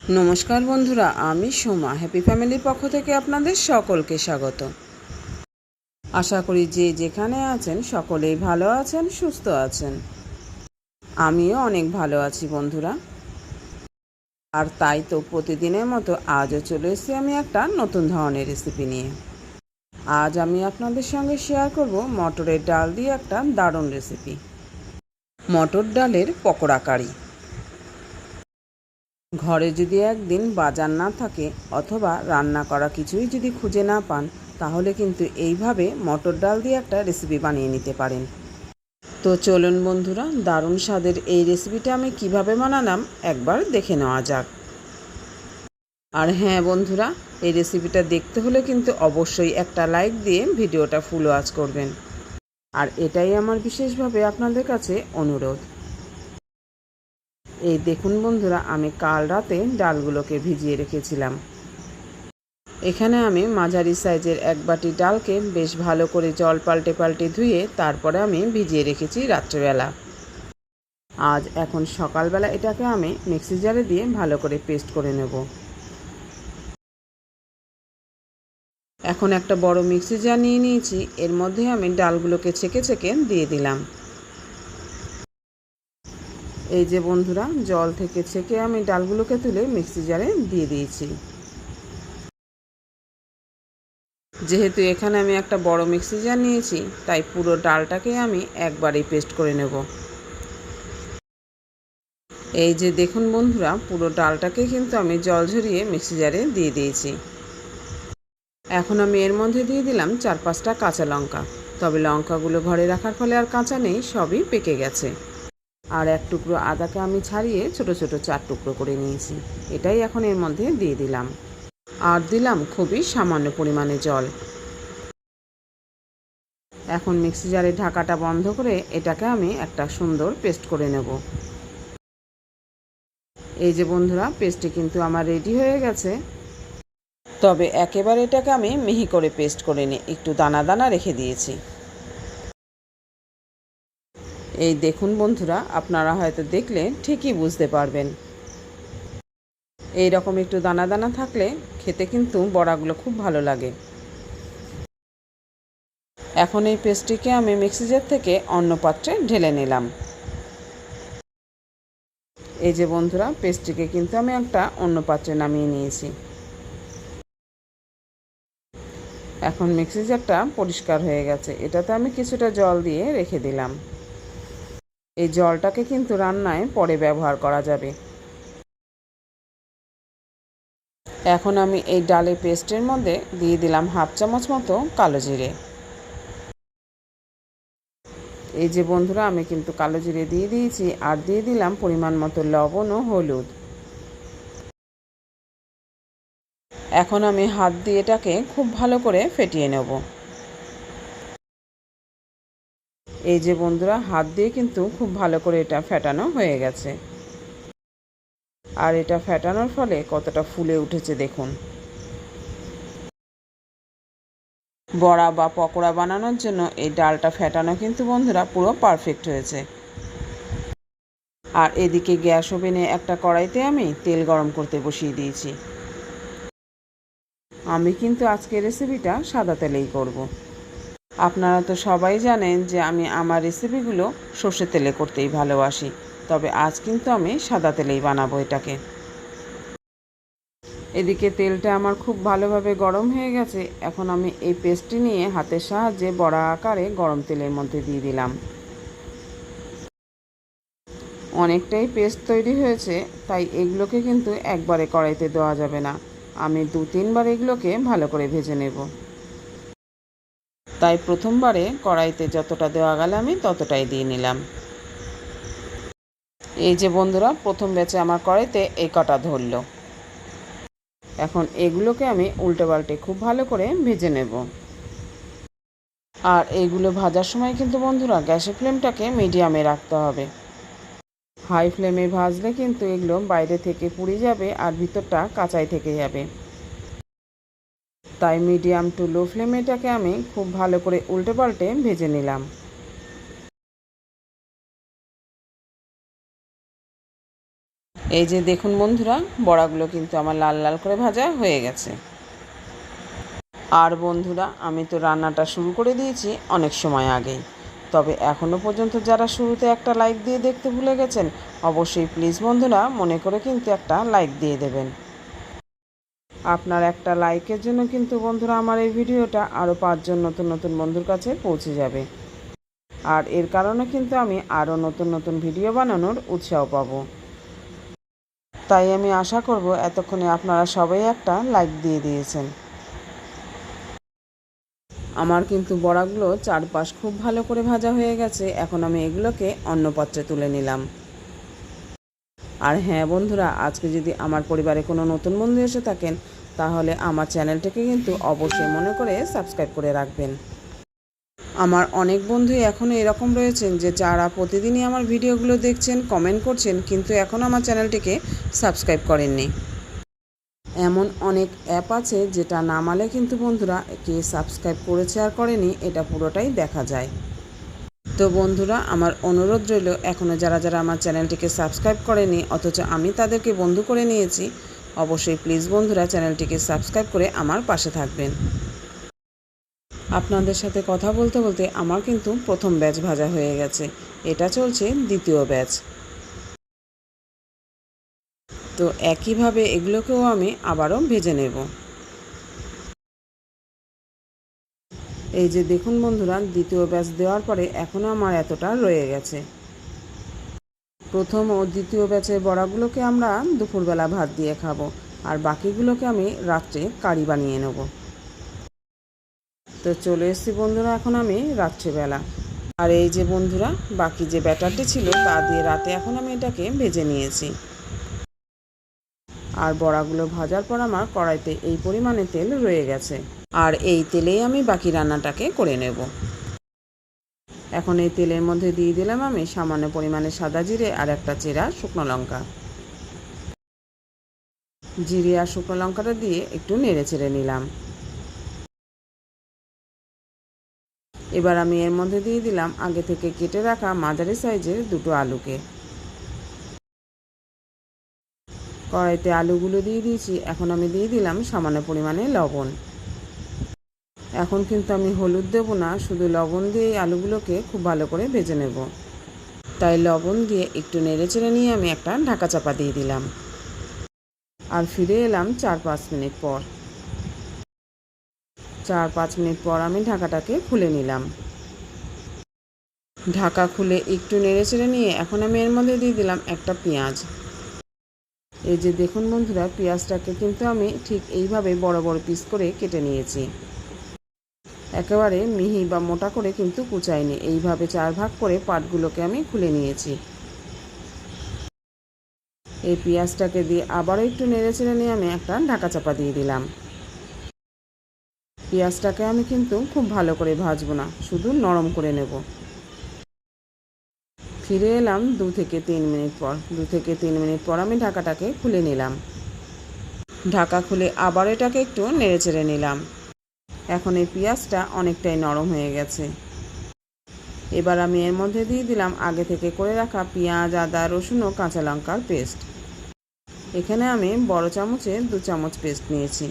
নমস্কার বন্ধুরা, আমি সোমা। হ্যাপি ফ্যামিলির পক্ষ থেকে আপনাদের সকলকে স্বাগত। আশা করি যে যেখানে আছেন সকলেই ভালো আছেন, সুস্থ আছেন। আমিও অনেক ভালো আছি বন্ধুরা। আর তাই তো প্রতিদিনের মতো আজও চলে এসেছি আমি একটা নতুন ধরনের রেসিপি নিয়ে। আজ আমি আপনাদের সঙ্গে শেয়ার করব মটরের ডাল দিয়ে একটা দারুণ রেসিপি মটর ডালের পকোড়া কারি। ঘরে যদি একদিন বাজার না থাকে অথবা রান্না করা কিছুই যদি খুঁজে না পান, তাহলে কিন্তু এইভাবে মটর ডাল দিয়ে একটা রেসিপি বানিয়ে নিতে পারেন। তো চলুন বন্ধুরা, দারুণ স্বাদের এই রেসিপিটা আমি কীভাবে বানালাম একবার দেখে নেওয়া যাক। আর হ্যাঁ বন্ধুরা, এই রেসিপিটা দেখতে হলে কিন্তু অবশ্যই একটা লাইক দিয়ে ভিডিওটা ফুল ওয়াচ করবেন। আর এটাই আমার বিশেষভাবে আপনাদের কাছে অনুরোধ। এই দেখুন বন্ধুরা, আমি কাল রাতে ডালগুলোকে ভিজিয়ে রেখেছিলাম। এখানে আমি মাঝারি সাইজের এক বাটি ডালকে বেশ ভালো করে জল পাল্টে পাল্টে ধুয়ে তারপরে আমি ভিজিয়ে রেখেছি রাত্রেবেলা। আজ এখন সকালবেলা এটাকে আমি মিক্সি জারে দিয়ে ভালো করে পেস্ট করে নেব। এখন একটা বড় মিক্সি জার নিয়ে নিয়েছি, এর মধ্যে আমি ডালগুলোকে ছেঁকে ছেঁকে দিয়ে দিলাম। এই যে বন্ধুরা, জল থেকে ছেঁকে আমি ডালগুলোকে তুলে মিক্সি জারে দিয়ে দিয়েছি। যেহেতু এখানে আমি একটা বড় মিক্সি জার নিয়েছি, তাই পুরো ডালটাকে আমি একবারেই পেস্ট করে নেব। এই যে দেখুন বন্ধুরা, পুরো ডালটাকে কিন্তু আমি জল ঝরিয়ে মিক্সি জারে দিয়ে দিয়েছি। এখন আমি এর মধ্যে দিয়ে দিলাম চার পাঁচটা কাঁচা লঙ্কা। তবে লঙ্কাগুলো ঘরে রাখার ফলে আর কাঁচা নেই, সবই পেকে গেছে। আর এক টুকরো আদাকে আমি ছাড়িয়ে ছোট ছোট চার টুকরো করে নিয়েছি। এটাই এখন এর মধ্যে দিয়ে দিলাম। আর দিলাম খুবই সামান্য পরিমাণে জল। এখন মিক্সি জারের ঢাকাটা বন্ধ করে এটাকে আমি একটা সুন্দর পেস্ট করে নেব। এই যে বন্ধুরা, পেস্টটি কিন্তু আমার রেডি হয়ে গেছে। তবে একেবারে এটাকে আমি মিহি করে পেস্ট করে নিই একটু দানা দানা রেখে দিয়েছি। এই দেখুন বন্ধুরা, আপনারা হয়তো দেখলে ঠিকই বুঝতে পারবেন। এই রকম একটু দানা দানা থাকলে খেতে কিন্তু বড়াগুলো খুব ভালো লাগে। এখন এই পেস্টটিকে আমি মিক্সিজার থেকে অন্য পাত্রে ঢেলে নিলাম। এই যে বন্ধুরা, পেস্টটিকে কিন্তু আমি একটা অন্য পাত্রে নামিয়ে নিয়েছি। এখন মিক্সি জারটা পরিষ্কার হয়ে গেছে। এটাতে আমি কিছুটা জল দিয়ে রেখে দিলাম। এই জলটাকে কিন্তু রান্নায় পরে ব্যবহার করা যাবে। এখন আমি এই ডালের পেস্টের মধ্যে দিয়ে দিলাম হাফ চামচ মতো কালো জিরে। এই যে বন্ধুরা, আমি কিন্তু কালো জিরে দিয়ে দিয়েছি আর দিয়ে দিলাম পরিমাণ মতো লবণ ও হলুদ। এখন আমি হাত দিয়ে এটাকে খুব ভালো করে ফেটিয়ে নেব। এই যে বন্ধুরা, হাত দিয়ে কিন্তু খুব ভালো করে এটা ফেটানো হয়ে গেছে। আর এটা ফেটানোর ফলে কতটা ফুলে উঠেছে দেখুন। বড়া বা পকোড়া বানানোর জন্য এই ডালটা ফেটানো কিন্তু বন্ধুরা পুরো পারফেক্ট হয়েছে। আর এদিকে গ্যাস ওভেনে একটা কড়াইতে আমি তেল গরম করতে বসিয়ে দিয়েছি। আমি কিন্তু আজকের রেসিপিটা সাদা তেলেই করব। আপনারা তো সবাই জানেন যে আমি আমার রেসিপিগুলো সর্ষে তেলে করতেই ভালোবাসি, তবে আজ কিন্তু আমি সাদা তেলেই বানাবো এটাকে। এদিকে তেলটা আমার খুব ভালোভাবে গরম হয়ে গেছে, এখন আমি এই পেস্টটি নিয়ে হাতের সাহায্যে বড়া আকারে গরম তেলের মধ্যে দিয়ে দিলাম। অনেকটাই পেস্ট তৈরি হয়েছে, তাই এগুলোকে কিন্তু একবারে কড়াইতে দেওয়া যাবে না। আমি দু তিনবার এগুলোকে ভালো করে ভেজে নেব। তাই প্রথমবারে কড়াইতে যতটা দেওয়া গেল আমি ততটাই দিয়ে নিলাম। এই যে বন্ধুরা, প্রথম ব্যাচে আমার কড়াইতে এই কটা ধরলো। এখন এগুলোকে আমি উল্টে পাল্টে খুব ভালো করে ভেজে নেব। আর এইগুলো ভাজার সময় কিন্তু বন্ধুরা, গ্যাসের ফ্লেমটাকে মিডিয়ামে রাখতে হবে। হাই ফ্লেমে ভাজলে কিন্তু এগুলো বাইরে থেকে পুড়ে যাবে আর ভিতরটা কাঁচাই থেকে যাবে। তাই মিডিয়াম টু লো ফ্লেমে এটাকে আমি খুব ভালো করে উল্টে পাল্টে ভেজে নিলাম। এই যে দেখুন বন্ধুরা, বড়াগুলো কিন্তু আমার লাল লাল করে ভাজা হয়ে গেছে। আর বন্ধুরা, আমি তো রান্নাটা শুরু করে দিয়েছি অনেক সময় আগেই। তবে এখনও পর্যন্ত যারা শুরুতে একটা লাইক দিয়ে দেখতে ভুলে গেছেন, অবশ্যই প্লিজ বন্ধুরা মনে করে কিন্তু একটা লাইক দিয়ে দেবেন। আপনার একটা লাইকের জন্য কিন্তু বন্ধুরা আমার এই ভিডিওটা আরও পাঁচজন নতুন নতুন বন্ধুর কাছে পৌঁছে যাবে। আর এর কারণে কিন্তু আমি আরও নতুন নতুন ভিডিও বানানোর উৎসাহ পাবো। তাই আমি আশা করব এতক্ষণে আপনারা সবাই একটা লাইক দিয়ে দিয়েছেন। আমার কিন্তু বড়াগুলো চারপাশ খুব ভালো করে ভাজা হয়ে গেছে, এখন আমি এগুলোকে অন্য পাত্রে তুলে নিলাম। আর হ্যাঁ বন্ধুরা, আজকে যদি আমার পরিবারে কোনো নতুন বন্ধু এসে থাকেন, তাহলে আমার চ্যানেলটাকে কিন্তু অবশ্যই মনে করে সাবস্ক্রাইব করে রাখবেন। আমার অনেক বন্ধুই এখনও এরকম রয়েছেন যে যারা প্রতিদিনই আমার ভিডিওগুলো দেখছেন কমেন্ট করছেন, কিন্তু এখনও আমার চ্যানেলটিকে সাবস্ক্রাইব করেননি। এমন অনেক অ্যাপ আছে যেটা নামালে কিন্তু বন্ধুরা, কে সাবস্ক্রাইব করেছে আর করেনি, এটা পুরোটাই দেখা যায়। তো বন্ধুরা, আমার অনুরোধ রইল এখনও যারা যারা আমার চ্যানেলটিকে সাবস্ক্রাইব করেনি, অথচ আমি তাদেরকে বন্ধু করে নিয়েছি, অবশ্যই প্লিজ বন্ধুরা চ্যানেলটিকে সাবস্ক্রাইব করে আমার পাশে থাকবেন। আপনাদের সাথে কথা বলতে বলতে আমার কিন্তু প্রথম ব্যাচ ভাজা হয়ে গেছে, এটা চলছে দ্বিতীয় ব্যাচ। তো একইভাবে এগুলোকেও আমি আবারও ভেজে নেব। এই যে দেখুন বন্ধুরা, দ্বিতীয় ব্যাচ দেওয়ার পরে এখনও আমার এতটা রয়ে গেছে। প্রথম ও দ্বিতীয় ব্যাচের বড়াগুলোকে আমরা দুপুরবেলা ভাত দিয়ে খাব, আর বাকিগুলোকে আমি রাত্রে কারি বানিয়ে নেব। তো চলে এসেছি বন্ধুরা, এখন আমি রাত্রেবেলা। আর এই যে বন্ধুরা, বাকি যে ব্যাটারটি ছিল, তা দিয়ে রাতে এখন আমি এটাকে ভেজে নিয়েছি। আর বড়াগুলো ভাজার পর আমার কড়াইতে এই পরিমাণে তেল রয়ে গেছে। আর এই তেলেই আমি বাকি রান্নাটাকে করে নেব। এখন এই তেলের মধ্যে দিয়ে দিলাম আমি সামান্য পরিমাণে সাদা জিরে আর একটা চেরা শুকনো লঙ্কা। জিরে আর শুকনো লঙ্কাটা দিয়ে একটু নেড়ে চেড়ে নিলাম। এবার আমি এর মধ্যে দিয়ে দিলাম আগে থেকে কেটে রাখা মাঝারি সাইজের দুটো আলুকে। কড়াইতে আলুগুলো দিয়ে দিয়েছি, এখন আমি দিয়ে দিলাম সামান্য পরিমাণে লবণ। এখন কিন্তু আমি হলুদ দেব না, শুধু লবণ দিয়ে আলুগুলোকে খুব ভালো করে ভেজে নেব। তাই লবণ দিয়ে একটু নেড়ে চেড়ে নিয়ে আমি একটা ঢাকা চাপা দিয়ে দিলাম। আর ফিরে এলাম চার পাঁচ মিনিট পর। চার পাঁচ মিনিট পর আমি ঢাকাটাকে খুলে নিলাম। ঢাকা খুলে একটু নেড়ে চেড়ে নিয়ে এখন আমি এর মধ্যে দিয়ে দিলাম একটা পেঁয়াজ। এই যে দেখুন বন্ধুরা, পেঁয়াজটাকে কিন্তু আমি ঠিক এইভাবে বড় বড় পিস করে কেটে নিয়েছি। একেবারে মিহি বা মোটা করে কিন্তু কুচাইনি এইভাবে চার ভাগ করে পাটগুলোকে আমি খুলে নিয়েছি। এই পেঁয়াজটাকে দিয়ে আবারও একটু নেড়ে চেড়ে নিয়ে আমি একটা ঢাকা চাপা দিয়ে দিলাম। পেঁয়াজটাকে আমি কিন্তু খুব ভালো করে ভাজবো না, শুধু নরম করে নেব। ফিরে এলাম দু থেকে তিন মিনিট পর। দু থেকে তিন মিনিট পর আমি ঢাকাটাকে খুলে নিলাম। ঢাকা খুলে আবার এটাকে একটু নেড়ে চেড়ে নিলাম। এখন এই পেঁয়াজটা অনেকটাই নরম হয়ে গেছে। এবার আমি এর মধ্যে দিয়ে দিলাম আগে থেকে করে রাখা পেঁয়াজ, আদা, রসুন ও কাঁচা লঙ্কার পেস্ট। এখানে আমি বড় চামচে দু চামচ পেস্ট নিয়েছি।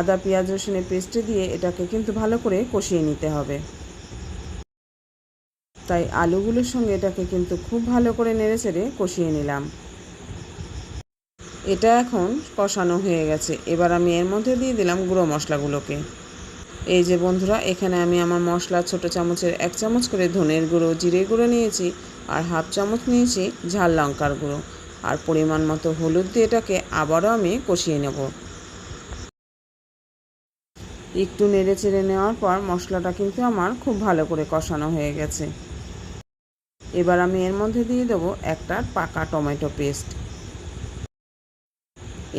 আদা, পেঁয়াজ রসুনের পেস্টে দিয়ে এটাকে কিন্তু ভালো করে কষিয়ে নিতে হবে। তাই আলুগুলোর সঙ্গে এটাকে কিন্তু খুব ভালো করে নেড়ে চেড়ে কষিয়ে নিলাম। এটা এখন কষানো হয়ে গেছে। এবার আমি এর মধ্যে দিয়ে দিলাম গুঁড়ো মশলাগুলোকে। এই যে বন্ধুরা, এখানে আমি আমার মশলা ছোট চামচের এক চামচ করে ধনের গুঁড়ো, জিরে গুঁড়ো নিয়েছি আর হাফ চামচ নিয়েছি ঝাল লঙ্কার গুঁড়ো। আর পরিমাণ মতো হলুদ দিয়ে এটাকে আবারও আমি কষিয়ে নেব। একটু নেড়ে চেড়ে নেওয়ার পর মশলাটা কিন্তু আমার খুব ভালো করে কষানো হয়ে গেছে। এবার আমি এর মধ্যে দিয়ে দেবো একটা পাকা টমেটো পেস্ট।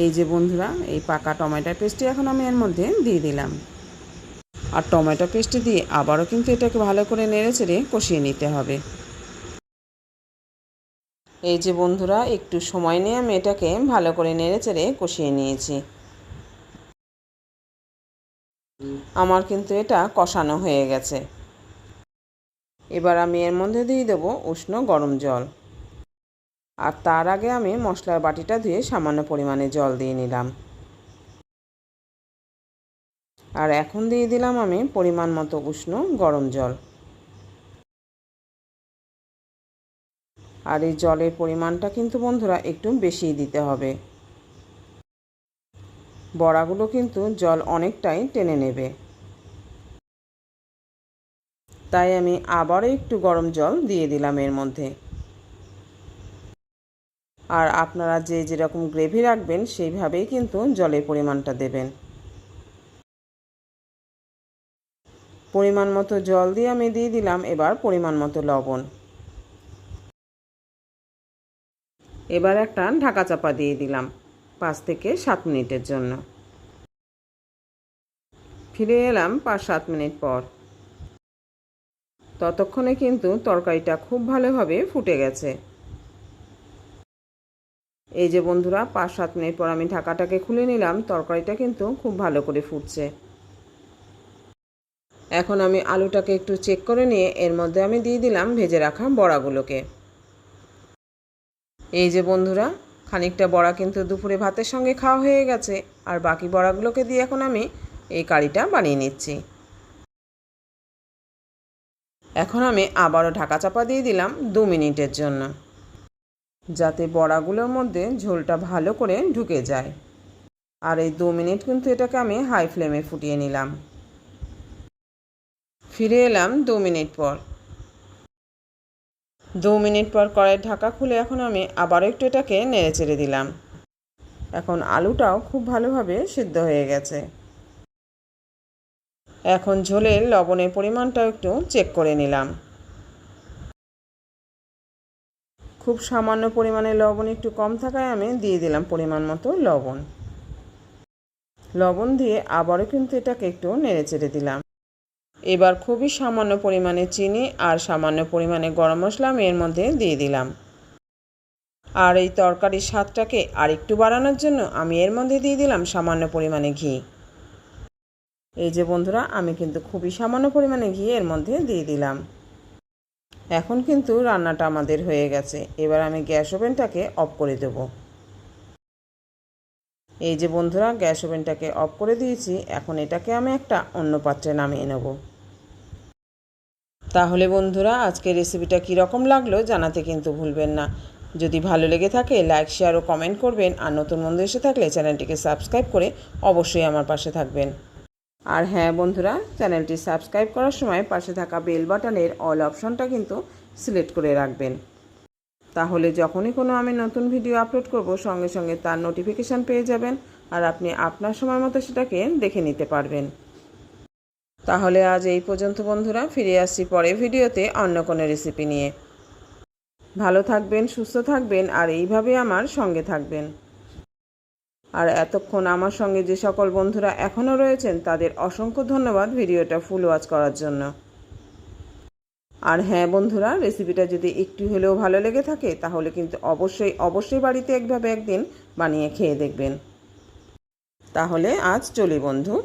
এই যে বন্ধুরা, এই পাকা টমেটো পেস্টটি এখন আমি এর মধ্যে দিয়ে দিলাম। আর টমেটো পেস্টটি দিয়ে আবারও কিন্তু এটাকে ভালো করে নেড়ে চেড়ে কষিয়ে নিতে হবে। এই যে বন্ধুরা, একটু সময় নিয়ে আমি এটাকে ভালো করে নেড়ে চেড়ে কষিয়ে নিয়েছি। আমার কিন্তু এটা কষানো হয়ে গেছে। এবার আমি এর মধ্যে দিয়ে দেবো উষ্ণ গরম জল। আর তার আগে আমি মশলার বাটিটা ধুয়ে সামান্য পরিমাণে জল দিয়ে নিলাম। আর এখন দিয়ে দিলাম আমি পরিমাণ মতো উষ্ণ গরম জল। আর এই জলের পরিমাণটা কিন্তু বন্ধুরা একটু বেশিই দিতে হবে। বড়াগুলো কিন্তু জল অনেকটাই টেনে নেবে। তাই আমি আবারও একটু গরম জল দিয়ে দিলাম এর মধ্যে। আর আপনারা যে যেরকম গ্রেভি রাখবেন, সেইভাবেই কিন্তু জলের পরিমাণটা দেবেন। পরিমাণ মতো জল দিয়ে আমি দিয়ে দিলাম, এবার পরিমাণ মতো লবণ। এবার একটা ঢাকা চাপা দিয়ে দিলাম, পাঁচ থেকে সাত মিনিটের জন্য। ফিরে এলাম পাঁচ সাত মিনিট পর। ততক্ষণে কিন্তু তরকারিটা খুব ভালোভাবে ফুটে গেছে। এই যে বন্ধুরা, পাঁচ সাত মিনিট পর আমি ঢাকাটাকে খুলে নিলাম, তরকারিটা কিন্তু খুব ভালো করে ফুটছে। এখন আমি আলুটাকে একটু চেক করে নিয়ে এর মধ্যে আমি দিয়ে দিলাম ভেজে রাখা বড়াগুলোকে। এই যে বন্ধুরা, খানিকটা বড়া কিন্তু দুপুরে ভাতের সঙ্গে খাওয়া হয়ে গেছে, আর বাকি বড়াগুলোকে দিয়ে এখন আমি এই কারিটা বানিয়ে নিচ্ছি। এখন আমি আবারও ঢাকা চাপা দিয়ে দিলাম দু মিনিটের জন্য। যাতে বড়াগুলোর মধ্যে ঝোলটা ভালো করে ঢুকে যায়। আর এই দু মিনিট কিন্তু এটাকে আমি হাই ফ্লেমে ফুটিয়ে নিলাম। ফিরে এলাম দু মিনিট পর। দু মিনিট পর কড়াইয়ের ঢাকা খুলে এখন আমি আবারও একটু এটাকে নেড়ে চেড়ে দিলাম। এখন আলুটাও খুব ভালোভাবে সিদ্ধ হয়ে গেছে। এখন ঝোলের লবণের পরিমাণটাও একটু চেক করে নিলাম। খুব সামান্য পরিমাণে লবণ একটু কম থাকায় আমি দিয়ে দিলাম পরিমাণ মতো লবণ। লবণ দিয়ে আবারও কিন্তু এটাকে একটু নেড়ে চেড়ে দিলাম। এবার খুবই সামান্য পরিমাণে চিনি আর সামান্য পরিমাণে গরম মশলা আমি এর মধ্যে দিয়ে দিলাম। আর এই তরকারির স্বাদটাকে আর একটু বাড়ানোর জন্য আমি এর মধ্যে দিয়ে দিলাম সামান্য পরিমাণে ঘি। এই যে বন্ধুরা, আমি কিন্তু খুবই সামান্য পরিমাণে ঘি এর মধ্যে দিয়ে দিলাম। এখন কিন্তু রান্নাটা আমাদের হয়ে গেছে। এবার আমি গ্যাস ওভেনটাকে অফ করে দেব। এই যে বন্ধুরা, গ্যাস ওভেনটাকে অফ করে দিয়েছি। এখন এটাকে আমি একটা অন্য পাত্রে নামিয়ে নেব। তাহলে বন্ধুরা আজকে রেসিপিটা কীরকম লাগল জানাতে কিন্তু ভুলবেন না। যদি ভালো লেগে থাকে, লাইক, শেয়ার ও কমেন্ট করবেন। আর নতুন বন্ধু এসে থাকলে চ্যানেলটিকে সাবস্ক্রাইব করে অবশ্যই আমার পাশে থাকবেন। আর হ্যাঁ বন্ধুরা, চ্যানেলটি সাবস্ক্রাইব করার সময় পাশে থাকা বেল বাটনের অল অপশনটা কিন্তু সিলেক্ট করে রাখবেন। তাহলে যখনই কোনো আমি নতুন ভিডিও আপলোড করব, সঙ্গে সঙ্গে তার নোটিফিকেশান পেয়ে যাবেন আর আপনি আপনার সময় মতো সেটাকে দেখে নিতে পারবেন। তাহলে আজ এই পর্যন্ত বন্ধুরা, ফিরে আসছি পরে ভিডিওতে অন্য কোনো রেসিপি নিয়ে। ভালো থাকবেন, সুস্থ থাকবেন আর এইভাবে আমার সঙ্গে থাকবেন। আর এতক্ষণ আমার সঙ্গে যে সকল বন্ধুরা এখনও রয়েছেন, তাদের অসংখ্য ধন্যবাদ ভিডিওটা ফুল ওয়াচ করার জন্য। আর হ্যাঁ বন্ধুরা, রেসিপিটা যদি একটু হলেও ভালো লেগে থাকে, তাহলে কিন্তু অবশ্যই অবশ্যই বাড়িতে একভাবে একদিন বানিয়ে খেয়ে দেখবেন। তাহলে আজ চলি বন্ধু।